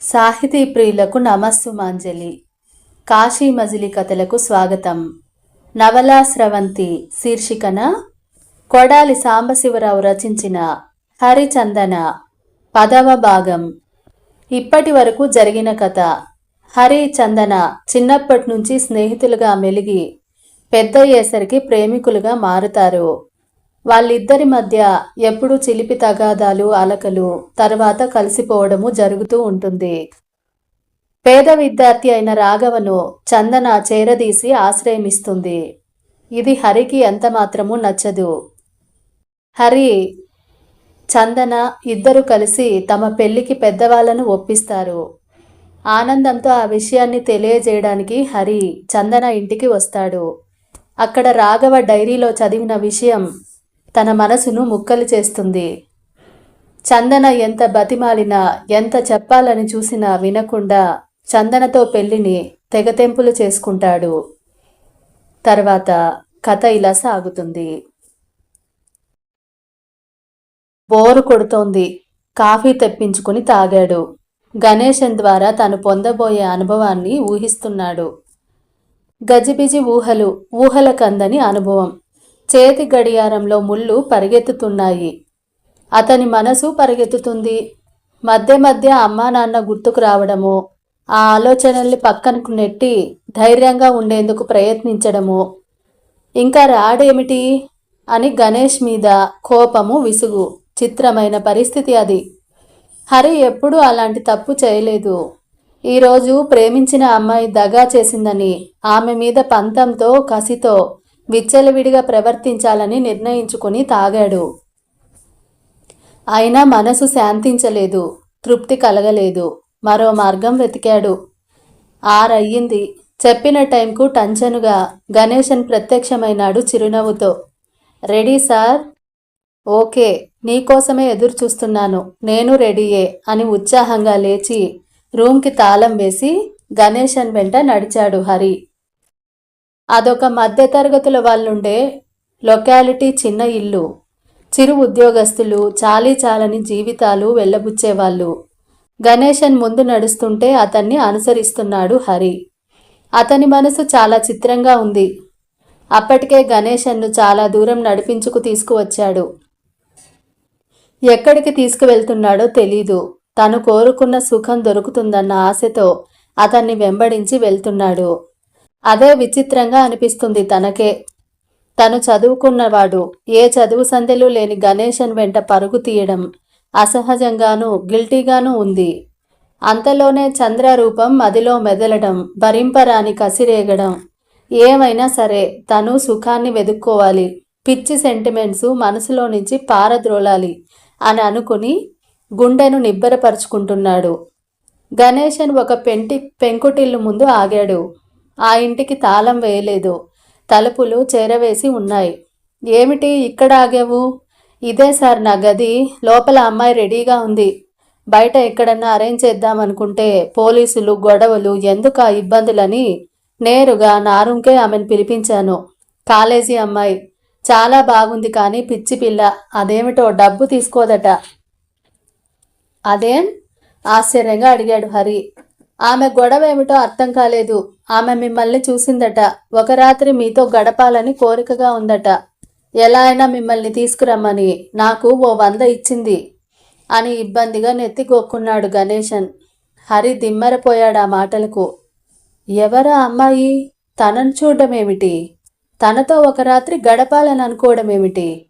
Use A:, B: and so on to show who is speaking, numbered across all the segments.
A: సాహితీ ప్రియులకు నమస్సుమాంజలి. కాశీ మజిలీ కథలకు స్వాగతం. నవలా స్రవంతి శీర్షికన కొడాలి సాంబశివరావు రచించిన హరిచందన పదవ భాగం. ఇప్పటి వరకు జరిగిన కథ. హరి చందన చిన్నప్పటి నుంచి స్నేహితులుగా మెలిగి పెద్దయ్యేసరికి ప్రేమికులుగా మారుతారు. వాళ్ళిద్దరి మధ్య ఎప్పుడూ చిలిపి తగాదాలు అలకలు తర్వాత కలిసిపోవడము జరుగుతూ ఉంటుంది. పేద విద్యార్థి అయిన రాఘవను చందన చేరదీసి ఆశ్రయమిస్తుంది. ఇది హరికి ఎంత మాత్రము నచ్చదు. హరి చందన ఇద్దరు కలిసి తమ పెళ్ళికి పెద్దవాళ్ళను ఒప్పిస్తారు. ఆనందంతో ఆ విషయాన్ని తెలియజేయడానికి హరి చందన ఇంటికి వస్తాడు. అక్కడ రాఘవ డైరీలో చదివిన విషయం తన మనసును ముక్కలు చేస్తుంది. చందన ఎంత బతిమాలినా ఎంత చెప్పాలని చూసినా వినకుండా చందనతో పెళ్ళిని తెగతెంపులు చేసుకుంటాడు. తర్వాత కథ ఇలా సాగుతుంది. బోరు కొడుతోంది. కాఫీ తెప్పించుకుని తాగాడు. గణేశన్ ద్వారా తను పొందబోయే అనుభవాన్ని ఊహిస్తున్నాడు. గజిబిజి ఊహలు ఊహల కందని అనుభవం. చేతి గడియారంలో ముళ్ళు పరిగెత్తుతున్నాయి. అతని మనసు పరిగెత్తుతుంది. మధ్య మధ్య అమ్మా నాన్న గుర్తుకు రావడము ఆ ఆలోచనల్ని పక్కనకు నెట్టి ధైర్యంగా ఉండేందుకు ప్రయత్నించడము. ఇంకా రాడేమిటి? అని గణేష్ మీద కోపము విసుగు చిత్రమైన పరిస్థితి అది. హరి ఎప్పుడూ అలాంటి తప్పు చేయలేదు. ఈరోజు ప్రేమించిన అమ్మాయి దగా చేసిందని ఆమె మీద పంతంతో కసితో విచ్చలవిడిగా ప్రవర్తించాలని నిర్ణయించుకుని తాగాడు. అయినా మనసు శాంతించలేదు తృప్తి కలగలేదు. మరో మార్గం వెతికాడు. ఆరయ్యింది. చెప్పిన టైంకు టంచనుగా గణేశన్ ప్రత్యక్షమైనాడు చిరునవ్వుతో. Ready sir? ఓకే నీకోసమే ఎదురు చూస్తున్నాను నేను రెడీయే అని ఉత్సాహంగా లేచి రూమ్కి తాళం వేసి గణేశన్ వెంట నడిచాడు హరి. అదొక మధ్యతరగతుల వాళ్ళుండే లొకాలిటీ చిన్న ఇల్లు. చిరు ఉద్యోగస్తులు చాలీ చాలని జీవితాలు వెళ్ళబుచ్చేవాళ్ళు. గణేశన్ ముందు నడుస్తుంటే అతన్ని అనుసరిస్తున్నాడు హరి. అతని మనసు చాలా చిత్రంగా ఉంది. అప్పటికే గణేశన్ను చాలా దూరం నడిపించుకు తీసుకువచ్చాడు. ఎక్కడికి తీసుకువెళ్తున్నాడో తెలీదు. తను కోరుకున్న సుఖం దొరుకుతుందన్న ఆశతో అతన్ని వెంబడించి వెళ్తున్నాడు. అదే విచిత్రంగా అనిపిస్తుంది తనకే. తను చదువుకున్నవాడు ఏ చదువు సందెలు లేని గణేశన్ వెంట పరుగు తీయడం అసహజంగానూ గిల్టీగానూ ఉంది. అంతలోనే చంద్ర రూపం మదిలో మెదలడం భరింపరాని కసిరేగడం. ఏమైనా సరే తను సుఖాన్ని వెదుక్కోవాలి. పిచ్చి సెంటిమెంట్స్ మనసులో నుంచి పారద్రోలాలి అని అనుకుని గుండెను నిబ్బరపరుచుకుంటున్నాడు. గణేశన్ ఒక పెంటి పెంకుటిల్లు ముందు ఆగాడు. ఆ ఇంటికి తాళం వేయలేదు. తలుపులు చేరవేసి ఉన్నాయి. ఏమిటి ఇక్కడ ఆగావు? ఇదే సార్ నా గది. లోపల అమ్మాయి రెడీగా ఉంది. బయట ఎక్కడన్నా అరేంజ్ చేద్దామనుకుంటే పోలీసులు గొడవలు ఎందుకు ఆ ఇబ్బందులని నేరుగా నా రూమ్కే ఆమెను పిలిపించాను. కాలేజీ అమ్మాయి. చాలా బాగుంది కానీ పిచ్చి పిల్ల. అదేమిటో డబ్బు తీసుకోదట. అదేం? ఆశ్చర్యంగా అడిగాడు హరి. ఆమె గొడవ ఏమిటో అర్థం కాలేదు. ఆమె మిమ్మల్ని చూసిందట. ఒక రాత్రి మీతో గడపాలని కోరికగా ఉందట. ఎలా అయినా మిమ్మల్ని తీసుకురమ్మని. నాకు ఓ వంద ఇచ్చింది అని ఇబ్బందిగా నెత్తిగొక్కున్నాడు గణేశన్. హరి దిమ్మరపోయాడు ఆ మాటలకు. ఎవరా అమ్మాయి? తనను చూడమేమిటి తనతో ఒక రాత్రి గడపాలని అనుకోవడమేమిటి?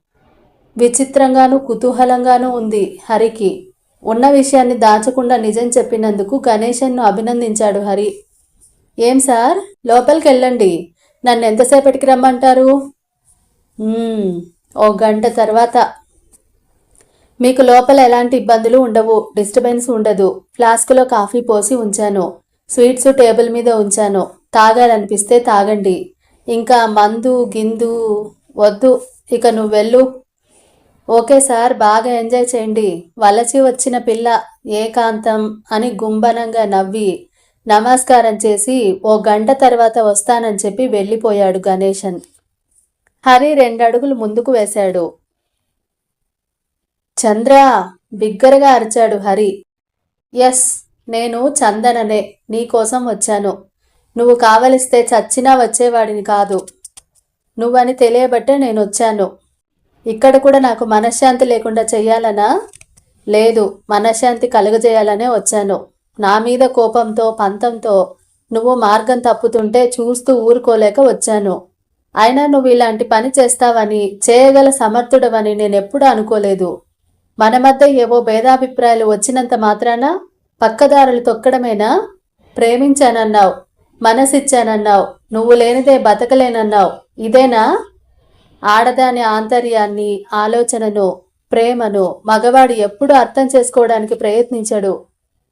A: విచిత్రంగానూ కుతూహలంగానూ ఉంది హరికి. ఉన్న విషయాన్ని దాచకుండా నిజం చెప్పినందుకు గణేశన్ను అభినందించాడు హరి. ఏం సార్? లోపలికి వెళ్ళండి నన్ను ఎంతసేపటికి రమ్మంటారు? ఓ గంట తర్వాత. మీకు లోపల ఎలాంటి ఇబ్బందులు ఉండవు డిస్టర్బెన్స్ ఉండదు. ఫ్లాస్క్లో కాఫీ పోసి ఉంచాను. స్వీట్స్ టేబుల్ మీద ఉంచాను. తాగాలనిపిస్తే తాగండి. ఇంకా మందు గిందు వద్దు. ఇక నువ్వు వెళ్ళు ఓకే సార్ బాగా ఎంజాయ్ చేయండి. వలచి వచ్చిన పిల్ల ఏకాంతం అని గుంబనంగా నవ్వి నమస్కారం చేసి ఓ గంట తర్వాత వస్తానని చెప్పి వెళ్ళిపోయాడు గణేశన్. హరి రెండడుగులు ముందుకు వేశాడు. చంద్ర బిగ్గరగా అరిచాడు హరి. ఎస్ నేను చందననే నీకోసం వచ్చాను. నువ్వు కావలిస్తే చచ్చినా వచ్చేవాడిని కాదు. నువ్వని తెలియబట్టే నేను వచ్చాను. ఇక్కడ కూడా నాకు మనశ్శాంతి లేకుండా చెయ్యాలనా లేదు మనశ్శాంతి కలుగజేయాలనే వచ్చాను. నా మీద కోపంతో పంతంతో నువ్వు మార్గం తప్పుతుంటే చూస్తూ ఊరుకోలేక వచ్చాను. అయినా నువ్వు ఇలాంటి పని చేస్తావని చేయగల సమర్థుడవని నేనెప్పుడూ అనుకోలేదు. మన మధ్య ఏవో భేదాభిప్రాయాలు వచ్చినంత మాత్రాన పక్కదారులు తొక్కడమేనా? ప్రేమించానన్నావు మనసిచ్చానన్నావు నువ్వు లేనిదే బతకలేనన్నావు ఇదేనా? ఆడదాని ఆంతర్యాన్ని ఆలోచనను ప్రేమను మగవాడు ఎప్పుడూ అర్థం చేసుకోవడానికి ప్రయత్నించడు.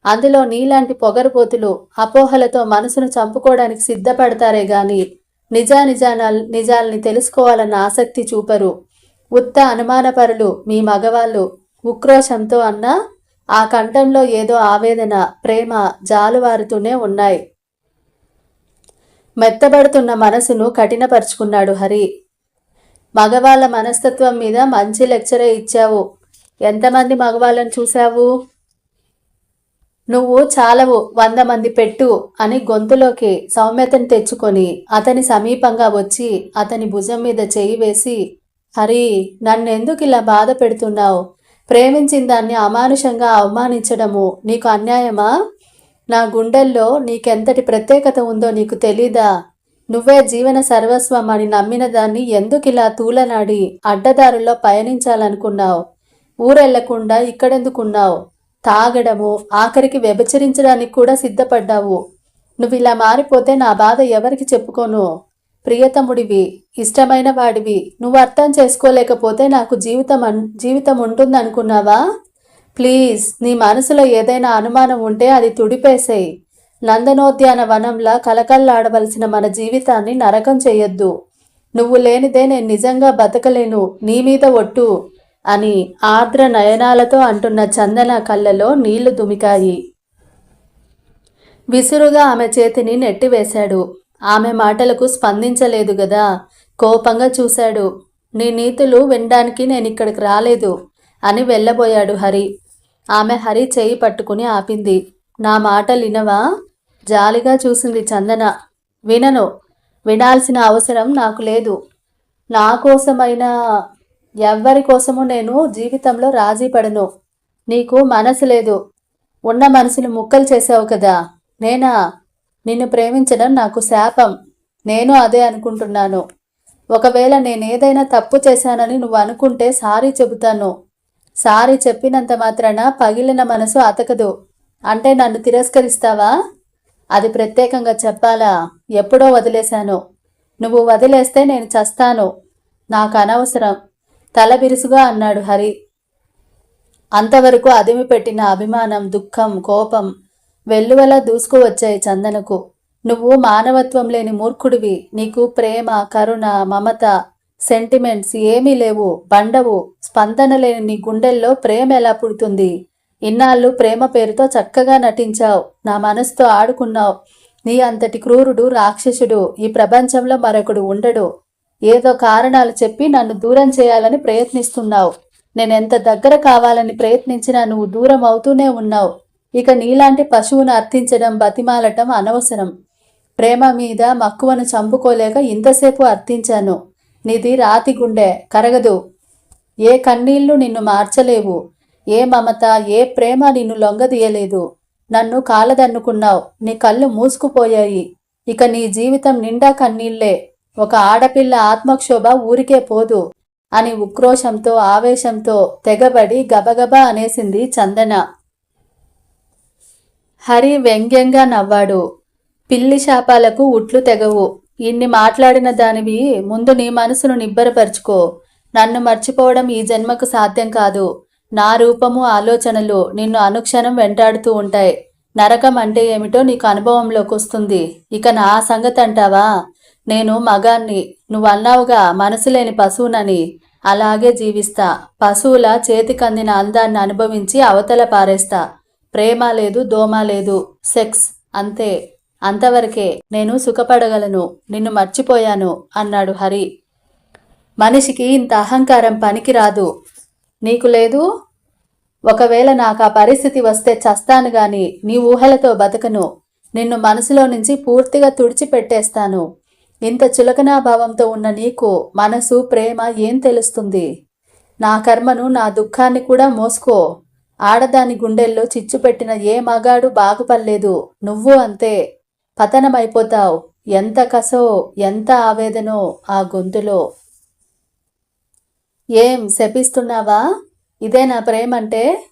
A: అందులో నీలాంటి పొగరుపోతులు అపోహలతో మనసును చంపుకోవడానికి సిద్ధపడతారే గాని నిజానిజాన నిజాల్ని తెలుసుకోవాలన్న ఆసక్తి చూపరు. ఉత్త అనుమానపరులు మీ మగవాళ్ళు ఉక్రోషంతో అన్నా ఆ కంఠంలో ఏదో ఆవేదన ప్రేమ జాలువారుతూనే ఉన్నాయి. మెత్తబడుతున్న మనసును కఠినపరుచుకున్నాడు హరి. మగవాళ్ళ మనస్తత్వం మీద మంచి లెక్చరే ఇచ్చావు. ఎంతమంది మగవాళ్ళని చూశావు? నువ్వు చాలవు వంద మంది పెట్టు అని గొంతులోకి సౌమ్యతను తెచ్చుకొని అతని సమీపంగా వచ్చి అతని భుజం మీద చేయి వేసి హరి నన్నెందుకు ఇలా బాధ పెడుతున్నావు? ప్రేమించిన దాన్ని అమానుషంగా అవమానించడము నీకు అన్యాయమా? నా గుండెల్లో నీకెంతటి ప్రత్యేకత ఉందో నీకు తెలీదా? నువ్వే జీవన సర్వస్వం అని నమ్మిన దాన్ని ఎందుకు ఇలా తూలనాడి అడ్డదారుల్లో పయనించాలనుకున్నావు? ఊరెళ్ళకుండా ఇక్కడెందుకున్నావు? తాగడము ఆఖరికి వ్యభిచరించడానికి కూడా సిద్ధపడ్డావు. నువ్వు ఇలా మారిపోతే నా బాధ ఎవరికి చెప్పుకోను? ప్రియతముడివి ఇష్టమైన వాడివి నువ్వు అర్థం చేసుకోలేకపోతే నాకు జీవితం అన్ జీవితం ఉంటుందనుకున్నావా? ప్లీజ్ నీ మనసులో ఏదైనా అనుమానం ఉంటే అది తుడిపేసేయి. నందనోద్యాన వనంలా కలకల్లాడవలసిన మన జీవితాన్ని నరకం చేయొద్దు. నువ్వు లేనిదే నేను నిజంగా బతకలేను నీ మీద ఒట్టు అని ఆర్ద్ర నయనాలతో అంటున్న చందన కళ్ళలో నీళ్ళు దుమికాయి. విసురుగా ఆమె చేతిని నెట్టివేశాడు. ఆమె మాటలకు స్పందించలేదు గదా. కోపంగా చూశాడు. నీ నీతులు వినడానికి నేను ఇక్కడికి రాలేదు అని వెళ్ళబోయాడు హరి. ఆమె హరి చేయి పట్టుకుని ఆపింది. నా మాటలు వినవా? జాలిగా చూసింది చందన. వినను వినాల్సిన అవసరం నాకు లేదు. నా కోసమైనా ఎవ్వరి కోసము నేను జీవితంలో రాజీ పడను. నీకు మనసు లేదు. ఉన్న మనసును ముక్కలు చేసావు కదా. నేనా? నిన్ను ప్రేమించడం నాకు శాపం. నేను అదే అనుకుంటున్నాను. ఒకవేళ నేనేదైనా తప్పు చేశానని నువ్వు అనుకుంటే సారీ చెబుతాను. సారీ చెప్పినంత మాత్రాన పగిలిన మనసు అతకదు. అంటే నన్ను తిరస్కరిస్తావా? అది ప్రత్యేకంగా చెప్పాలా? ఎప్పుడో వదిలేశాను. నువ్వు వదిలేస్తే నేను చస్తాను. నాకు అనవసరం. తల బిరుసుగా అన్నాడు హరి. అంతవరకు అదిమి పెట్టిన అభిమానం దుఃఖం కోపం వెల్లువలా దూసుకు వచ్చాయి చందనకు. నువ్వు మానవత్వం లేని మూర్ఖుడివి. నీకు ప్రేమ కరుణ మమత సెంటిమెంట్స్ ఏమీ లేవు బండవు స్పందన లేని నీ గుండెల్లో ప్రేమ ఎలా పుడుతుంది? ఇన్నాళ్ళు ప్రేమ పేరుతో చక్కగా నటించావు. నా మనసుతో ఆడుకున్నావు. నీ అంతటి క్రూరుడు రాక్షసుడు ఈ ప్రపంచంలో మరొకడు ఉండడు. ఏదో కారణాలు చెప్పి నన్ను దూరం చేయాలని ప్రయత్నిస్తున్నావు. నేనెంత దగ్గర కావాలని ప్రయత్నించినా నువ్వు దూరం అవుతూనే ఉన్నావు. ఇక నీలాంటి పశువును అర్థించడం బతిమాలటం అనవసరం. ప్రేమ మీద మక్కువను చంపుకోలేక ఇంతసేపు అర్థించాను. నీది రాతి గుండె. కరగదు. ఏ కన్నీళ్ళు నిన్ను మార్చలేవు. ఏ మమత ఏ ప్రేమ నిన్ను లొంగదీయలేదు. నన్ను కాలదన్నుకున్నావు. నీ కళ్ళు మూసుకుపోయాయి. ఇక నీ జీవితం నిండా కన్నీళ్ళే. ఒక ఆడపిల్ల ఆత్మక్షోభ ఊరికే పోదు అని ఉక్రోషంతో ఆవేశంతో తెగబడి గబగబా అనేసింది చందన. హరి వ్యంగ్యంగా నవ్వాడు. పిల్లి శాపాలకు ఉట్లు తెగవు. ఇన్ని మాట్లాడిన దానివి ముందు నీ మనసును నిబ్బరపరుచుకో. నన్ను మర్చిపోవడం ఈ జన్మకు సాధ్యం కాదు. నా రూపము ఆలోచనలు నిన్ను అనుక్షణం వెంటాడుతూ ఉంటాయి. నరకం అంటే ఏమిటో నీకు అనుభవంలోకి వస్తుంది. ఇక నా సంగతి అంటావా? నేను మగాన్ని. నువ్వు అన్నావుగా మనసు లేని పశువునని. అలాగే జీవిస్తా. పశువుల చేతికందిన అందాన్ని అనుభవించి అవతల పారేస్తా. ప్రేమ లేదు దోమ లేదు. సెక్స్. అంతే. అంతవరకే. నేను సుఖపడగలను. నిన్ను మర్చిపోయాను అన్నాడు హరి. మనిషికి ఇంత అహంకారం పనికిరాదు. నీకు లేదు? ఒకవేళ నాకు ఆ పరిస్థితి వస్తే చస్తాను గాని నీ ఊహలతో బతకను. నిన్ను మనసులో నుంచి పూర్తిగా తుడిచిపెట్టేస్తాను. ఇంత చులకనాభావంతో ఉన్న నీకు మనసు ప్రేమ ఏం తెలుస్తుంది? నా కర్మను నా దుఃఖాన్ని కూడా మోసుకో. ఆడదాని గుండెల్లో చిచ్చు పెట్టిన ఏ మగాడు బాగుపడలేదు. నువ్వు అంతే. పతనమైపోతావు. ఎంత కసో ఎంత ఆవేదనో ఆ గొంతులో. ఏం శపిస్తున్నావా? ఇదే నా ప్రేమంటే?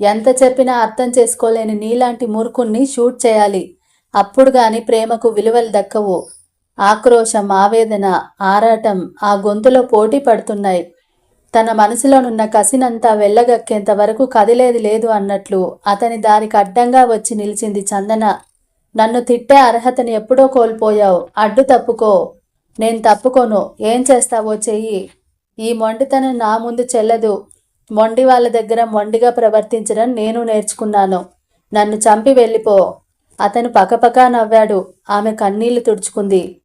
A: ఎంత చెప్పినా అర్థం చేసుకోలేని నీలాంటి మూర్ఖుణ్ణి షూట్ చేయాలి. అప్పుడు గాని ప్రేమకు విలువలు దక్కవు. ఆక్రోశం ఆవేదన ఆరాటం ఆ గొంతులో పోటీ పడుతున్నాయి. తన మనసులోనున్న కసినంతా వెళ్ళగక్కేంత వరకు కదిలేది లేదు అన్నట్లు అతని దారికి అడ్డంగా వచ్చి నిలిచింది చందన. నన్ను తిట్టే అర్హతని ఎప్పుడో కోల్పోయావు. అడ్డు తప్పుకో. నేను తప్పుకోను. ఏం చేస్తావో చెయ్యి. ఈ మొండితనం నా ముందు చెల్లదు. మొండి వాళ్ళ దగ్గర మొండిగా ప్రవర్తించడం నేను నేర్చుకున్నాను. నన్ను చంపి వెళ్ళిపో. అతను పకపకా నవ్వాడు. ఆమె కన్నీళ్ళు తుడుచుకుంది.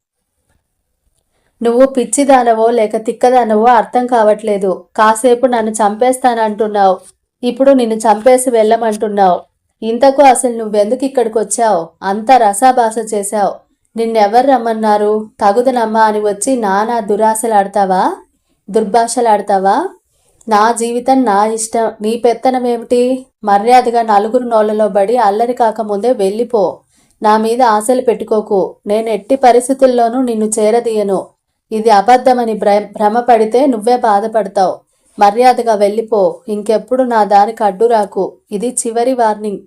A: నువ్వు పిచ్చిదానవో లేక తిక్కదానవో అర్థం కావట్లేదు. కాసేపు నన్ను చంపేస్తానంటున్నావు. ఇప్పుడు నిన్ను చంపేసి వెళ్ళమంటున్నావు. ఇంతకు అసలు నువ్వెందుకు ఇక్కడికి వచ్చావు అంత రసాభాస చేశావు. నిన్నెవరు రమ్మన్నారు? తగుదనమ్మా అని వచ్చి నానా దురాశలాడతావా? దుర్భాషలాడతావా? నా జీవితం నా ఇష్టం నీ పెత్తనం ఏమిటి మర్యాదగా నలుగురు నోళ్ళలో బడి అల్లరి కాకముందే వెళ్ళిపో. నా మీద ఆశలు పెట్టుకోకు. నేను ఎట్టి పరిస్థితుల్లోనూ నిన్ను చేరదీయను. ఇది అబద్ధమని భ్ర భ్రమపడితే నువ్వే బాధపడతావు. మర్యాదగా వెళ్ళిపో. ఇంకెప్పుడు నా దానికి అడ్డు రాకు. ఇది చివరి వార్నింగ్.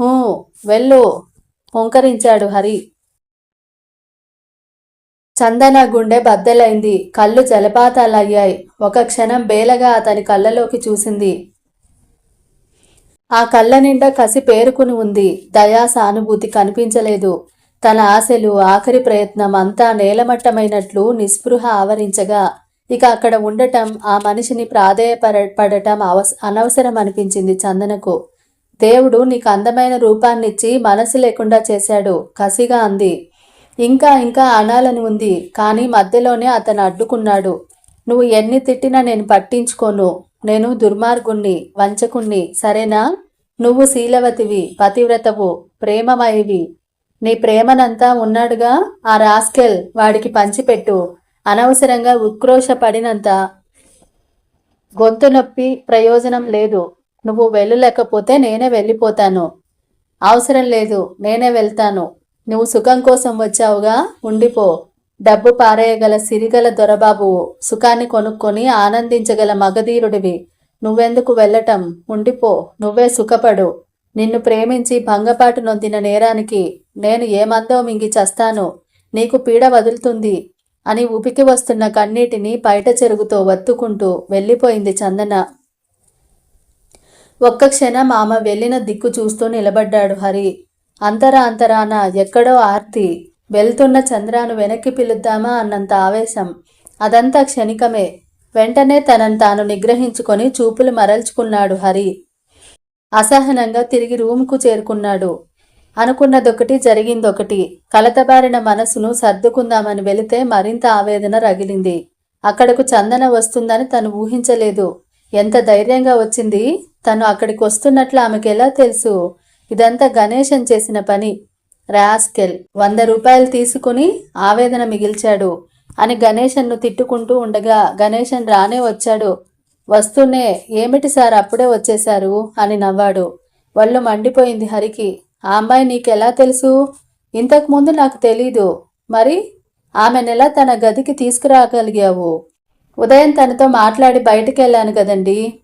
A: హూ వెళ్ళు. హుంకరించాడు హరి. చందన గుండె బద్దలైంది. కళ్ళు జలపాతాలయ్యాయి. ఒక క్షణం బేలగా అతని కళ్ళలోకి చూసింది. ఆ కళ్ళ నిండా కసి పేరుకుని ఉంది. దయా సానుభూతి కనిపించలేదు. తన ఆశలు ఆఖరి ప్రయత్నం అంతా నేలమట్టమైనట్లు నిస్పృహ ఆవరించగా ఇక అక్కడ ఉండటం ఆ మనిషిని ప్రాధేయపడ పడటం అవస అనవసరం అనిపించింది చందనకు. దేవుడు నీకు అందమైన రూపాన్నిచ్చి మనసు లేకుండా చేశాడు కసిగా అంది. ఇంకా ఇంకా అనాలని ఉంది కానీ మధ్యలోనే అతను అడ్డుకున్నాడు. నువ్వు ఎన్ని తిట్టినా నేను పట్టించుకోను. నేను దుర్మార్గుణ్ణి వంచకుణ్ణి. సరేనా? నువ్వు శీలవతివి పతివ్రతవు ప్రేమమయివి. నీ ప్రేమనంతా ఉన్నాడుగా? ఆ రాస్కెల్ వాడికి పంచిపెట్టు. అనవసరంగా ఉక్రోషపడినంత గొంతు నొప్పి ప్రయోజనం లేదు. నువ్వు వెళ్ళలేకపోతే నేనే వెళ్ళిపోతాను. అవసరం లేదు నేనే వెళ్తాను. నువ్వు సుఖం కోసం వచ్చావుగా ఉండిపో. డబ్బు పారేయగల సిరిగల దొరబాబువు సుఖాన్ని కొనుక్కొని ఆనందించగల మగధీరుడివి. నువ్వెందుకు వెళ్ళటం? ఉండిపో. నువ్వే సుఖపడు. నిన్ను ప్రేమించి భంగపాటు నొందిన నేరానికి నేను ఏమందో మింగి చస్తాను. నీకు పీడ వదులుతుంది అని ఉపికి వస్తున్న కన్నీటిని పైట చెరుగుతో వత్తుకుంటూ వెళ్ళిపోయింది చందన. ఒక్క క్షణం ఆమె వెళ్ళిన దిక్కు చూస్తూ నిలబడ్డాడు హరి. అంతరా అంతరాన ఎక్కడో ఆర్తి వెళ్తున్న చంద్రాను వెనక్కి పిలుద్దామా అన్నంత ఆవేశం. అదంతా క్షణికమే. వెంటనే తనను తాను నిగ్రహించుకొని చూపులు మరల్చుకున్నాడు హరి. అసహనంగా తిరిగి రూమ్కు చేరుకున్నాడు. అనుకున్నదొకటి జరిగిందొకటి. కలతబారిన మనసును సర్దుకుందామని వెళితే మరింత ఆవేదన రగిలింది. అక్కడకు చందన వస్తుందని తను ఊహించలేదు. ఎంత ధైర్యంగా వచ్చింది? తను అక్కడికి వస్తున్నట్లు ఆమెకు ఎలా తెలుసు? ఇదంతా గణేశన్ చేసిన పని. రాస్కెల్ వంద రూపాయలు తీసుకుని ఆవేదన మిగిల్చాడు. అని గణేశన్ను తిట్టుకుంటూ ఉండగా గణేశన్ రానే వచ్చాడు. వస్తూనే ఏమిటి సార్ అప్పుడే వచ్చేశారు? అని నవ్వాడు. వాళ్ళు మండిపోయింది హరికి. ఆ అమ్మాయి నీకెలా తెలుసు? ఇంతకుముందు నాకు తెలీదు. మరి ఆమెనెలా తన గదికి తీసుకురాగలిగావు. ఉదయం తనతో మాట్లాడి బయటికి వెళ్ళాను కదండి.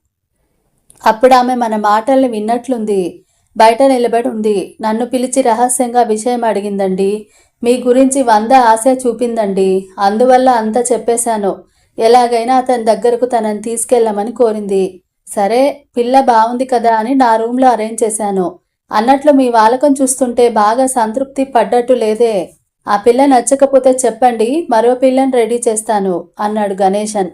A: అప్పుడు ఆమె మన మాటల్ని విన్నట్లుంది. బయట నిలబడి ఉంది. నన్ను పిలిచి రహస్యంగా విషయం అడిగిందండి. మీ గురించి వంద ఆశ చూపిందండి. అందువల్ల అంతా చెప్పేశాను. ఎలాగైనా అతని దగ్గరకు తనని తీసుకెళ్ళమని కోరింది. సరే పిల్ల బాగుంది కదా అని నా రూమ్లో అరేంజ్ చేశాను. అన్నట్లు మీ వాలకం చూస్తుంటే బాగా సంతృప్తి పడ్డట్టు లేదే. ఆ పిల్ల నచ్చకపోతే చెప్పండి మరో పిల్లని రెడీ చేస్తాను అన్నాడు గణేశన్.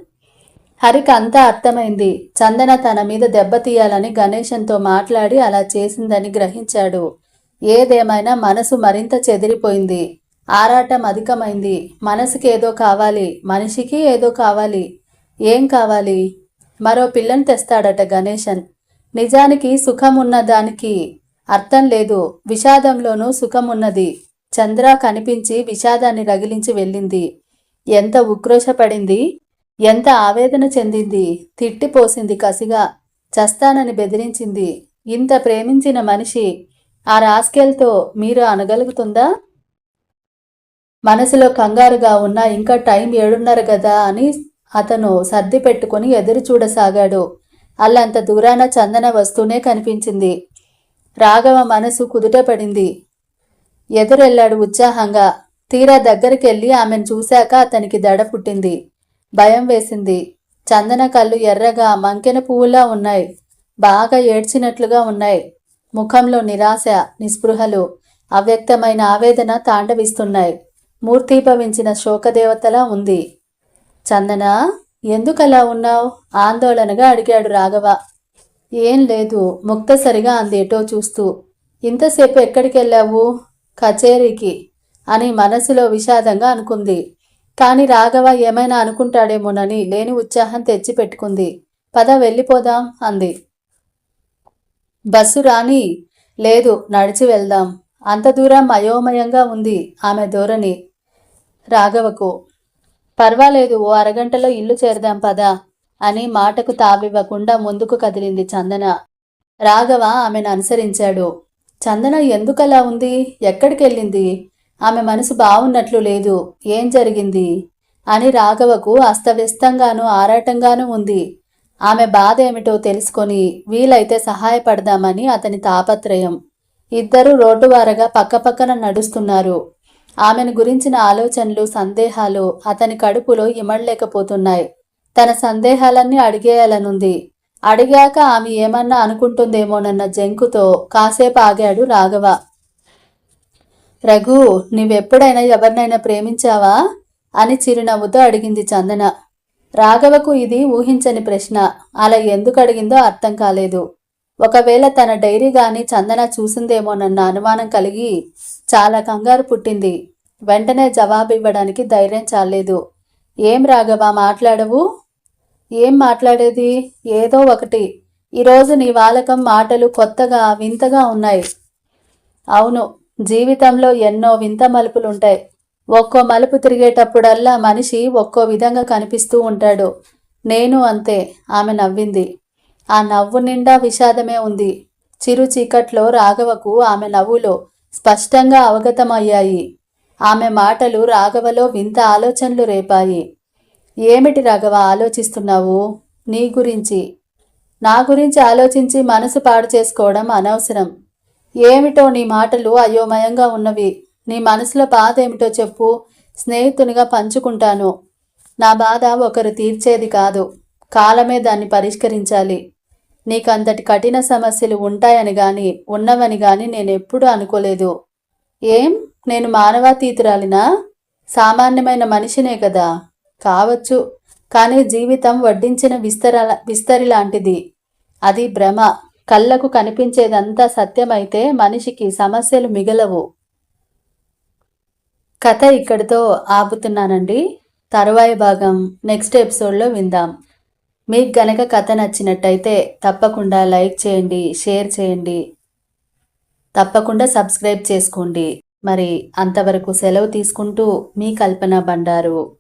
A: హరికి అంతా అర్థమైంది. చందన తన మీద దెబ్బతీయాలని గణేశంతో మాట్లాడి అలా చేసిందని గ్రహించాడు. ఏదేమైనా మనసు మరింత చెదిరిపోయింది. ఆరాటం అధికమైంది. మనసుకి ఏదో కావాలి. మనిషికి ఏదో కావాలి. ఏం కావాలి? మరో పిల్లని తెస్తాడట గణేశన్. నిజానికి సుఖం దానికి అర్థం లేదు. విషాదంలోనూ సుఖం ఉన్నది చంద్ర కనిపించి విషాదాన్ని రగిలించి వెళ్ళింది. ఎంత ఉక్రోషపడింది? ఎంత ఆవేదన చెందింది తిట్టిపోసింది కసిగా చస్తానని బెదిరించింది. ఇంత ప్రేమించిన మనిషి ఆ రాస్కెల్తో మీరు అనగలుగుతుందా? మనసులో కంగారుగా ఉన్న ఇంకా టైం ఏడున్నర కదా అని అతను సర్ది పెట్టుకుని ఎదురు చూడసాగాడు. అల్లంత దూరాన చందన వస్తూనే కనిపించింది. రాఘవ మనసు కుదుట పడింది ఎదురెళ్ళాడు ఉత్సాహంగా. తీరా దగ్గరికెళ్ళి ఆమెను చూశాక అతనికి దడ పుట్టింది. భయం వేసింది. చందన కళ్ళు ఎర్రగా మంకెన పువ్వులా ఉన్నాయి. బాగా ఏడ్చినట్లుగా ఉన్నాయి. ముఖంలో నిరాశ నిస్పృహలు అవ్యక్తమైన ఆవేదన తాండవిస్తున్నాయి. మూర్తిభవించిన శోకదేవతలా ఉంది. చందన ఎందుకలా ఉన్నావు? ఆందోళనగా అడిగాడు రాఘవ. ఏం లేదు ముక్తసరిగా అందేటో చూస్తూ. ఇంతసేపు ఎక్కడికెళ్ళావు? కచేరీకి అని మనసులో విషాదంగా అనుకుంది. కాని రాఘవ ఏమైనా అనుకుంటాడేమోనని లేని ఉత్సాహం తెచ్చిపెట్టుకుంది. పద వెళ్ళిపోదాం అంది. బస్సు రాని లేదు నడిచి వెళ్దాం. అంత దూరం అయోమయంగా ఉంది ఆమె ధోరణి రాఘవకు. పర్వాలేదు ఓ అరగంటలో ఇల్లు చేరదాం పద అని మాటకు తావివ్వకుండా ముందుకు కదిలింది చందన. రాఘవ ఆమెను అనుసరించాడు. చందన ఎందుకలా ఉంది? ఎక్కడికెళ్ళింది? ఆమె మనసు బావున్నట్లు లేదు. ఏం జరిగింది? అని రాఘవకు అస్తవ్యస్తంగానూ ఆరాటంగానూ ఉంది. ఆమె బాధ ఏమిటో తెలుసుకొని వీలైతే సహాయపడదామని అతని తాపత్రయం. ఇద్దరూ రోడ్డువారగా పక్కపక్కన నడుస్తున్నారు. ఆమెను గురించిన ఆలోచనలు సందేహాలు అతని కడుపులో ఇమడలేకపోతున్నాయి. తన సందేహాలన్నీ అడిగేయాలనుంది. అడిగాక ఆమె ఏమన్నా అనుకుంటుందేమోనన్న జంకుతో కాసేపు ఆగాడు రాఘవ. రఘు నీవెప్పుడైనా ఎవరినైనా ప్రేమించావా? అని చిరునవ్వుతో అడిగింది చందన. రాఘవకు ఇది ఊహించని ప్రశ్న. అలా ఎందుకు అడిగిందో అర్థం కాలేదు. ఒకవేళ తన డైరీ గాని చందన చూసిందేమోనన్న అనుమానం కలిగి చాలా కంగారు పుట్టింది. వెంటనే జవాబు ఇవ్వడానికి ధైర్యం చాలేదు ఏం రాఘవ మాట్లాడవు? ఏం మాట్లాడేది? ఏదో ఒకటి. ఈరోజు నీ వాలకం మాటలు కొత్తగా వింతగా ఉన్నాయి. అవును. జీవితంలో ఎన్నో వింత మలుపులుంటాయి. ఒక్కో మలుపు తిరిగేటప్పుడల్లా మనిషి ఒక్కో విధంగా కనిపిస్తూ ఉంటాడు. నేను అంతే ఆమె నవ్వింది. ఆ నవ్వు నిండా విషాదమే ఉంది. చిరు చీకట్లో రాఘవకు ఆమె నవ్వులో స్పష్టంగా అవగతమయ్యాయి. ఆమె మాటలు రాఘవలో వింత ఆలోచనలు రేపాయి. ఏమిటి రాఘవ ఆలోచిస్తున్నావు? నీ గురించి. నా గురించి ఆలోచించి మనసు పాడు చేసుకోవడం అనవసరం. ఏమిటో నీ మాటలు అయోమయంగా ఉన్నవి. నీ మనసులో బాధ ఏమిటో చెప్పు. స్నేహితునిగా పంచుకుంటాను. నా బాధ ఒకరు తీర్చేది కాదు. కాలమే దాన్ని పరిష్కరించాలి. నీకంతటి కఠిన సమస్యలు ఉంటాయని గాని ఉన్నవని గాని నేనెప్పుడూ అనుకోలేదు. ఏం? నేను మానవాతీతురాలినా? సామాన్యమైన మనిషినే కదా. కావచ్చు. కానీ జీవితం వడ్డించిన విస్తర విస్తరి లాంటిది అది భ్రమ. కళ్ళకు కనిపించేదంతా సత్యమైతే మనిషికి సమస్యలు మిగలవు. కథ ఇక్కడితో ఆపుతున్నానండి. తరువాయి భాగం నెక్స్ట్ ఎపిసోడ్లో విందాం. మీకు గనక కథ నచ్చినట్టయితే తప్పకుండా లైక్ చేయండి షేర్ చేయండి. తప్పకుండా సబ్స్క్రైబ్ చేసుకోండి. మరి అంతవరకు సెలవు తీసుకుంటూ మీ కల్పన బండారు.